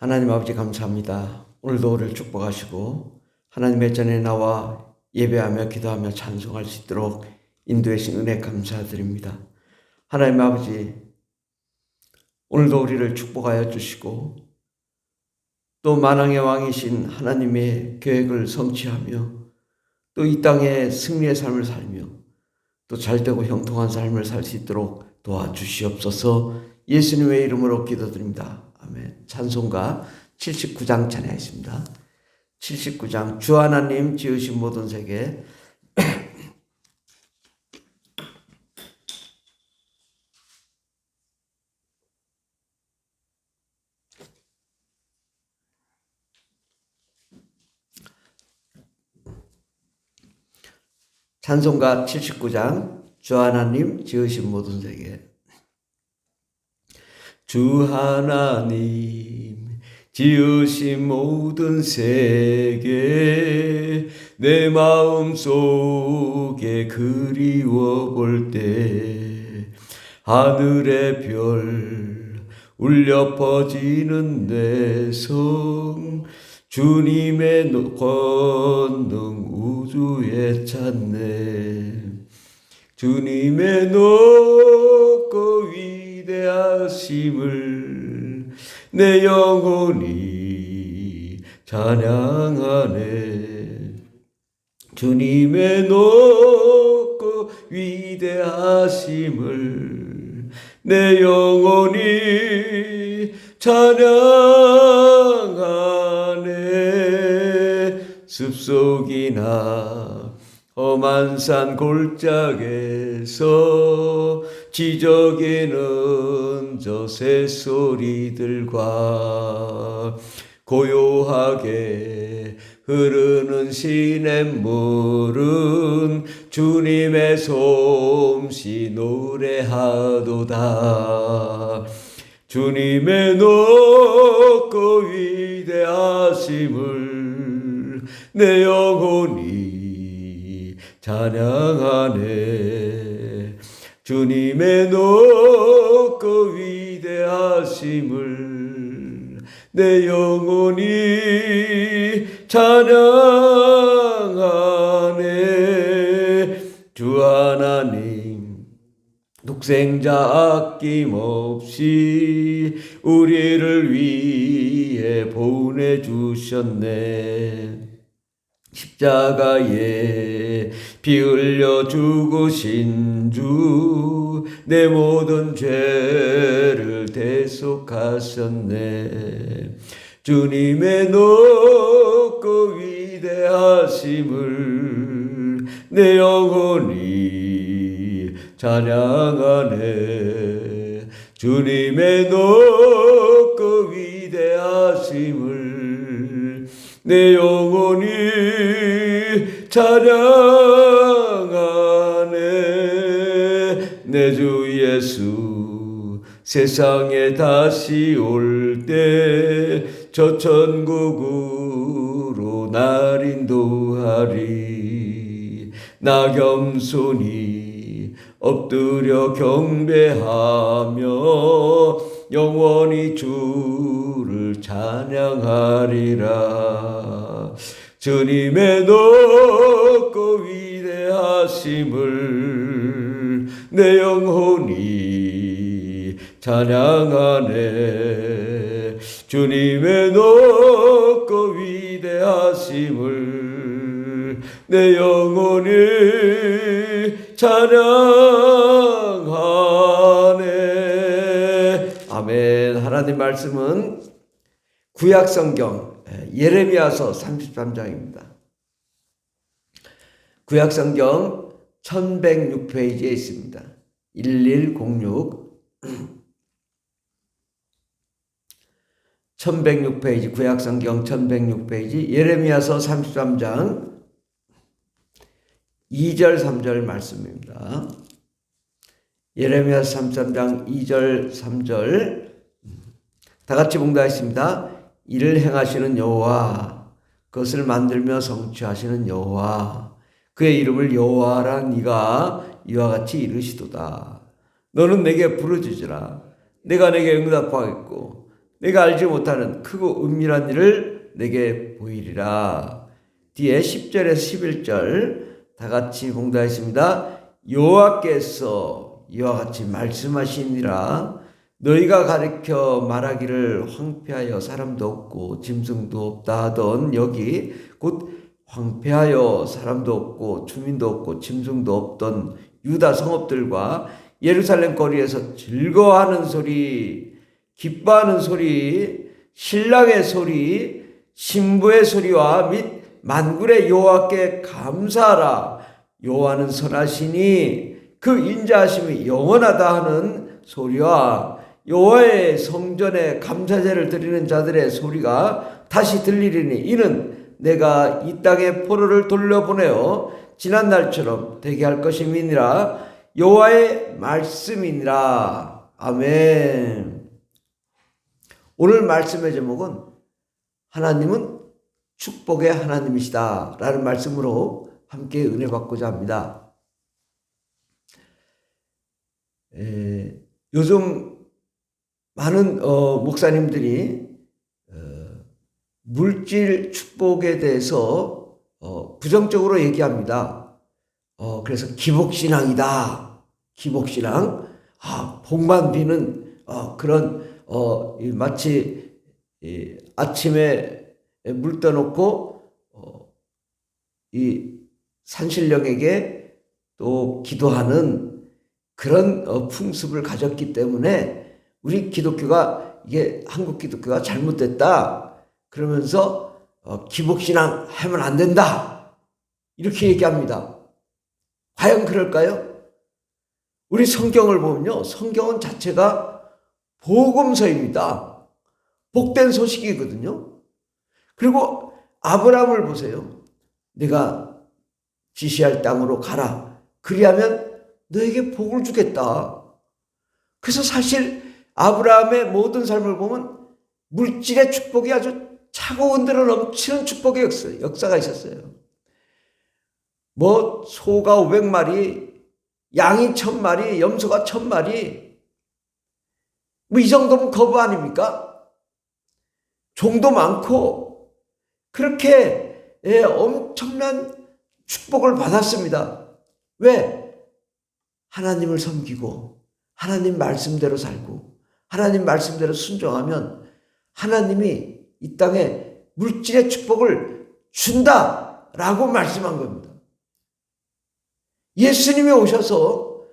하나님 아버지 감사합니다. 오늘도 우리를 축복하시고 하나님의 전에 나와 예배하며 기도하며 찬송할 수 있도록 인도해 주신 은혜 감사드립니다. 하나님 아버지 오늘도 우리를 축복하여 주시고 또 만왕의 왕이신 하나님의 계획을 성취하며 또 이 땅에 승리의 삶을 살며 또 잘되고 형통한 삶을 살 수 있도록 도와주시옵소서 예수님의 이름으로 기도드립니다. 아멘. 찬송가 79장 찬양하겠습니다. 79장 주 하나님 지으신 모든 세계 찬송가 79장 주 하나님 지으신 모든 세계 주 하나님 지으신 모든 세계 내 마음 속에 그리워 볼 때 하늘의 별 울려 퍼지는 내 성 주님의 노- 권능 우주에 찾네. 주님의 높고 위 대하심을 내 영혼이 찬양하네. 주님의 높고 위대하심을 내 영혼이 찬양하네. 숲속이나 험한 산 골짜기에서 지저귀는 저 새소리들과 고요하게 흐르는 시냇물은 주님의 솜씨 노래하도다. 주님의 높고 위대하심을 내 영혼이 찬양하네 주님의 높고 위대하심을 내 영혼이 찬양하네. 주 하나님 독생자 아낌없이 우리를 위해 보내주셨네. 십자가에 피 흘려 죽으신 주 내 모든 죄를 대속하셨네. 주님의 높고 위대하심을 내 영혼이 찬양하네. 주님의 높고 위대하심을 내 영혼이 찬양 세상에 다시 올 때 저 천국으로 날 인도하리. 나 겸손히 엎드려 경배하며 영원히 주를 찬양하리라. 주님의 높고 위대하심을 내 영혼이 찬양하네 주님의 높고 위대하심을 내 영혼이 찬양하네 아멘 하나님 말씀은 구약 성경 예레미야서 33장입니다. 구약 성경 1106페이지에 있습니다. 1106 1106페이지 구약 성경 1106페이지 예레미야서 33장 2절 3절 말씀입니다. 예레미야서 33장 2절 3절 다 같이 봉독하겠습니다. 이를 행하시는 여호와 그것을 만들며 성취하시는 여호와 그의 이름을 여호와라 네가 이와 같이 이르시도다. 너는 내게 부르짖으라. 내가 내게 응답하겠고 내가 알지 못하는 크고 은밀한 일을 내게 보이리라. 뒤에 10절에서 11절 다 같이 공부하겠습니다. 여호와께서 이와 같이 말씀하시니라 너희가 가르쳐 말하기를 황폐하여 사람도 없고 짐승도 없다 하던 여기 곧 황폐하여 사람도 없고 주민도 없고 짐승도 없던 유다 성읍들과 예루살렘 거리에서 즐거워하는 소리, 기뻐하는 소리, 신랑의 소리, 신부의 소리와 및 만군의 여호와께 감사하라. 여호와는 선하시니 그 인자하심이 영원하다 하는 소리와 여호와의 성전에 감사제를 드리는 자들의 소리가 다시 들리리니 이는 내가 이 땅에 포로를 돌려보내어 지난 날처럼 되게 할 것임이니라 여호와의 말씀이니라 아멘. 오늘 말씀의 제목은 하나님은 축복의 하나님이시다 라는 말씀으로 함께 은혜 받고자 합니다. 에, 요즘 많은 어, 목사님들이 어, 물질 축복에 대해서 어, 부정적으로 얘기합니다. 어, 그래서 기복신앙이다. 기복신앙. 아, 복만 비는 어, 그런 어, 이 마치 이 아침에 물 떠놓고 어, 이 산신령에게 또 기도하는 그런 어, 풍습을 가졌기 때문에 우리 기독교가 이게 한국 기독교가 잘못됐다 그러면서 어, 기복신앙 하면 안 된다 이렇게 얘기합니다. 과연 그럴까요? 우리 성경을 보면요, 성경은 자체가 복음서입니다. 복된 소식이거든요. 그리고 아브라함을 보세요. 내가 지시할 땅으로 가라. 그리하면 너에게 복을 주겠다. 그래서 사실 아브라함의 모든 삶을 보면 물질의 축복이 아주 차고 흔들어 넘치는 축복의 역사, 역사가 있었어요. 뭐 소가 500마리, 양이 1000마리, 염소가 1000마리. 뭐 이 정도면 거부 아닙니까? 종도 많고 그렇게 예, 엄청난 축복을 받았습니다. 왜? 하나님을 섬기고 하나님 말씀대로 살고 하나님 말씀대로 순종하면 하나님이 이 땅에 물질의 축복을 준다라고 말씀한 겁니다. 예수님이 오셔서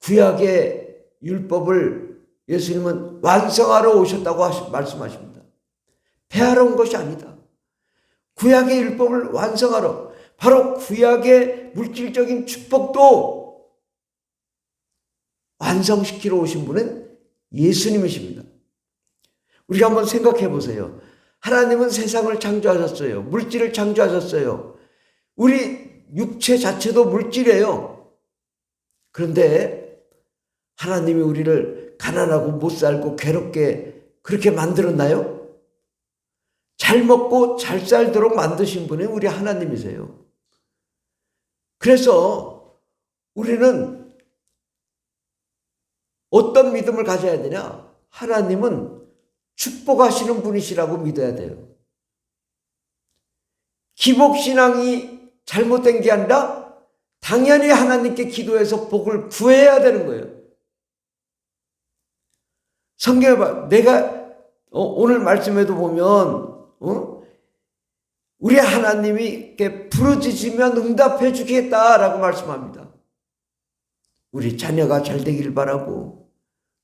구약의 율법을 예수님은 완성하러 오셨다고 말씀하십니다. 폐하러 온 것이 아니다. 구약의 율법을 완성하러 바로 구약의 물질적인 축복도 완성시키러 오신 분은 예수님이십니다. 우리가 한번 생각해 보세요. 하나님은 세상을 창조하셨어요. 물질을 창조하셨어요. 우리 육체 자체도 물질이에요. 그런데 하나님이 우리를 가난하고 못 살고 괴롭게 그렇게 만들었나요? 잘 먹고 잘 살도록 만드신 분이 우리 하나님이세요. 그래서 우리는 어떤 믿음을 가져야 되냐? 하나님은 축복하시는 분이시라고 믿어야 돼요. 기복신앙이 잘못된 게 아니라 당연히 하나님께 기도해서 복을 구해야 되는 거예요. 성경에 봐, 내가 어, 오늘 말씀에도 보면 어? 우리 하나님이 이렇게 부르짖으면 응답해 주겠다라고 말씀합니다. 우리 자녀가 잘 되기를 바라고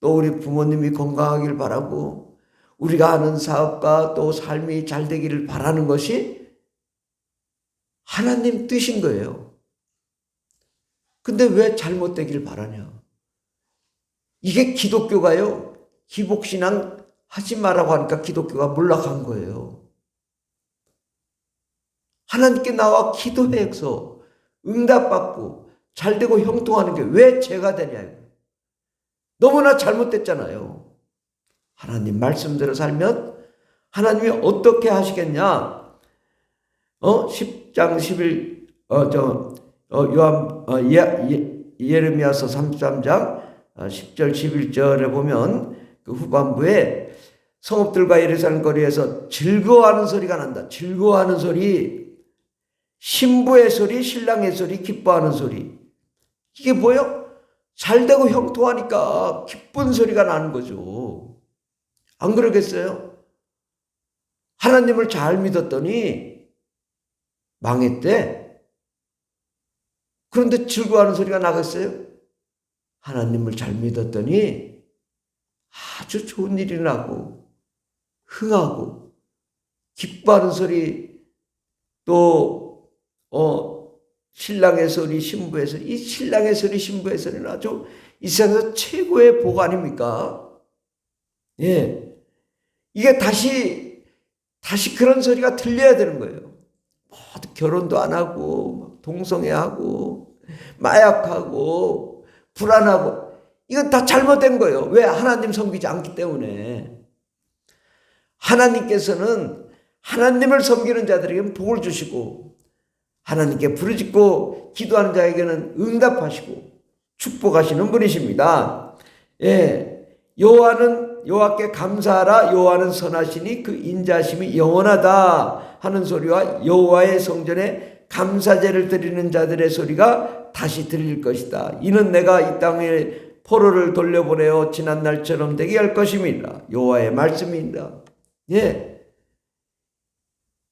또 우리 부모님이 건강하기를 바라고 우리가 하는 사업과 또 삶이 잘 되기를 바라는 것이 하나님 뜻인 거예요. 근데 왜 잘못되기를 바라냐? 이게 기독교가요. 기복신앙 하지 말라고 하니까 기독교가 몰락한 거예요. 하나님께 나와 기도해서 응답받고 잘되고 형통하는 게 왜 죄가 되냐. 너무나 잘못됐잖아요. 하나님 말씀대로 살면 하나님이 어떻게 하시겠냐? 어, 10장 11, 어, 저, 어, 요한, 어, 예, 예, 예레미야서 33장 10절, 11절에 보면 그 후반부에 성읍들과 예루살렘 거리에서 즐거워하는 소리가 난다. 즐거워하는 소리, 신부의 소리, 신랑의 소리, 기뻐하는 소리. 이게 뭐요? 잘 되고 형통하니까 기쁜 소리가 나는 거죠. 안 그러겠어요? 하나님을 잘 믿었더니 망했대. 그런데 즐거워하는 소리가 나겠어요? 하나님을 잘 믿었더니 아주 좋은 일이 나고 흥하고 기뻐하는 소리 또 어, 신랑의 소리 신부의 소리 이 신랑의 소리 신부의 소리는 아주 이 세상에서 최고의 복 아닙니까? 예. 이게 다시 다시 그런 소리가 들려야 되는 거예요. 모두 결혼도 안 하고 동성애하고 마약하고 불안하고 이건 다 잘못된 거예요. 왜 하나님 섬기지 않기 때문에 하나님께서는 하나님을 섬기는 자들에게는 복을 주시고 하나님께 부르짖고 기도하는 자에게는 응답하시고 축복하시는 분이십니다. 예. 여호와는 여호와께 감사하라 여호와는 선하시니 그 인자심이 영원하다 하는 소리와 여호와의 성전에 감사제를 드리는 자들의 소리가 다시 들릴 것이다. 이는 내가 이 땅에 포로를 돌려보내어 지난 날처럼 되게 할 것입니다. 여호와의 말씀입니다. 예.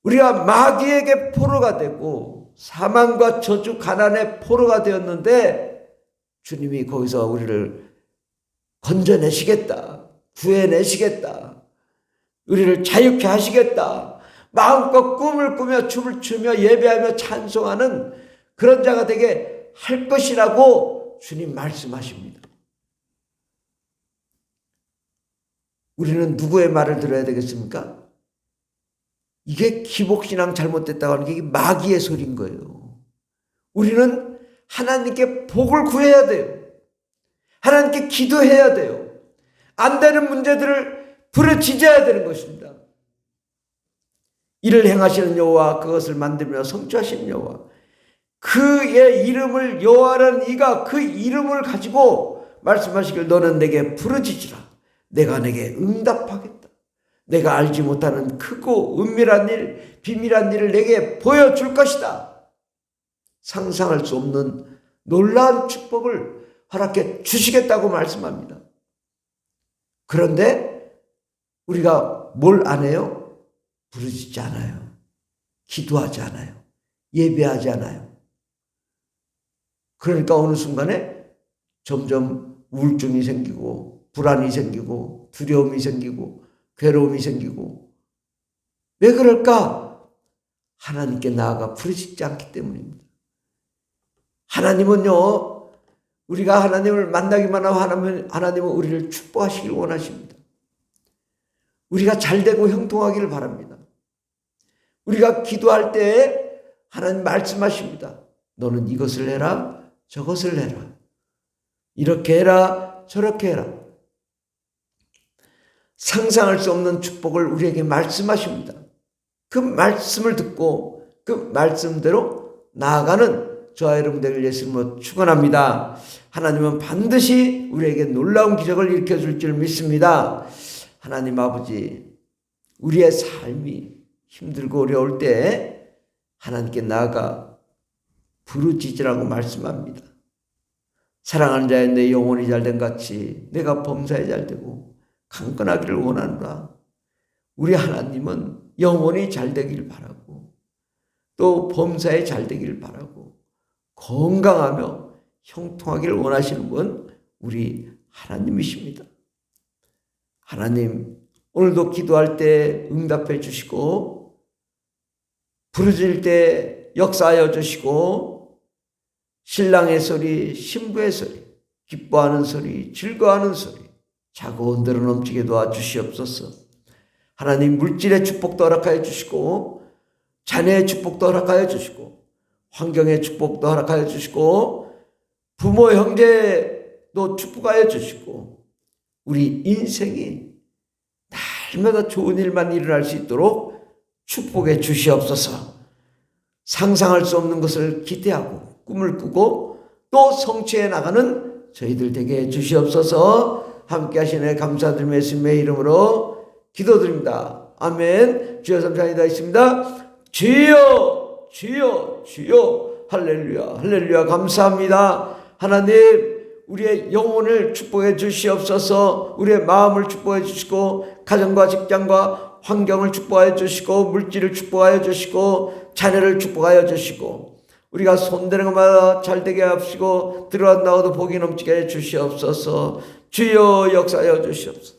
우리가 마귀에게 포로가 되고 사망과 저주 가난의 포로가 되었는데 주님이 거기서 우리를 건져내시겠다. 구해내시겠다. 우리를 자유케 하시겠다. 마음껏 꿈을 꾸며 춤을 추며 예배하며 찬송하는 그런 자가 되게 할 것이라고 주님 말씀하십니다. 우리는 누구의 말을 들어야 되겠습니까? 이게 기복신앙 잘못됐다고 하는 게 마귀의 소리인 거예요. 우리는 하나님께 복을 구해야 돼요. 하나님께 기도해야 돼요. 안 되는 문제들을 부르짖어야 되는 것입니다. 이를 행하시는 여호와 그것을 만들며 성취하시는 여호와 그의 이름을 여호와라는 이가 그 이름을 가지고 말씀하시길 너는 내게 부르짖으라 내가 내게 응답하겠다 내가 알지 못하는 크고 은밀한 일 비밀한 일을 내게 보여줄 것이다 상상할 수 없는 놀라운 축복을 허락해 주시겠다고 말씀합니다 그런데 우리가 뭘 안 해요? 부르짖지 않아요. 기도하지 않아요. 예배하지 않아요. 그러니까 어느 순간에 점점 우울증이 생기고 불안이 생기고 두려움이 생기고 괴로움이 생기고 왜 그럴까? 하나님께 나아가 부르짖지 않기 때문입니다. 하나님은요, 우리가 하나님을 만나기만 하면 하나님은 우리를 축복하시길 원하십니다. 우리가 잘 되고 형통하기를 바랍니다. 우리가 기도할 때 하나님 말씀하십니다. 너는 이것을 해라, 저것을 해라. 이렇게 해라, 저렇게 해라. 상상할 수 없는 축복을 우리에게 말씀하십니다. 그 말씀을 듣고 그 말씀대로 나아가는 저와 여러분 들 예수님으로 축원합니다. 하나님은 반드시 우리에게 놀라운 기적을 일으켜 줄 줄 믿습니다. 하나님 아버지, 우리의 삶이 힘들고 어려울 때 하나님께 나아가 부르짖으라고 말씀합니다. 사랑하는 자의 내 영혼이 잘된 같이 내가 범사에 잘되고 강건하기를 원한다. 우리 하나님은 영혼이 잘되길 바라고 또 범사에 잘 되길 바라고 건강하며 형통하기를 원하시는 분 우리 하나님이십니다. 하나님, 오늘도 기도할 때 응답해 주시고, 부르질 때 역사하여 주시고, 신랑의 소리, 신부의 소리, 기뻐하는 소리, 즐거워하는 소리, 자고 온대로 넘치게 도와주시옵소서. 하나님 물질의 축복도 허락하여 주시고, 자녀의 축복도 허락하여 주시고, 환경의 축복도 허락하여 주시고, 부모, 형제도 축복하여 주시고, 우리 인생이 날마다 좋은 일만 일어날 수 있도록 축복해 주시옵소서. 상상할 수 없는 것을 기대하고 꿈을 꾸고 또 성취해 나가는 저희들 되게 주시옵소서. 함께 하시네 감사드리며 예수님의 이름으로 기도드립니다. 아멘. 주여 삼창이다 있습니다. 주여, 주여, 주여. 할렐루야, 할렐루야. 감사합니다. 하나님, 우리의 영혼을 축복해 주시옵소서, 우리의 마음을 축복해 주시고, 가정과 직장과 환경을 축복하여 주시고, 물질을 축복하여 주시고, 자녀를 축복하여 주시고, 우리가 손대는 것마다 잘 되게 하시고, 들어가 나오도 복이 넘치게 해 주시옵소서, 주여 역사하여 주시옵소서.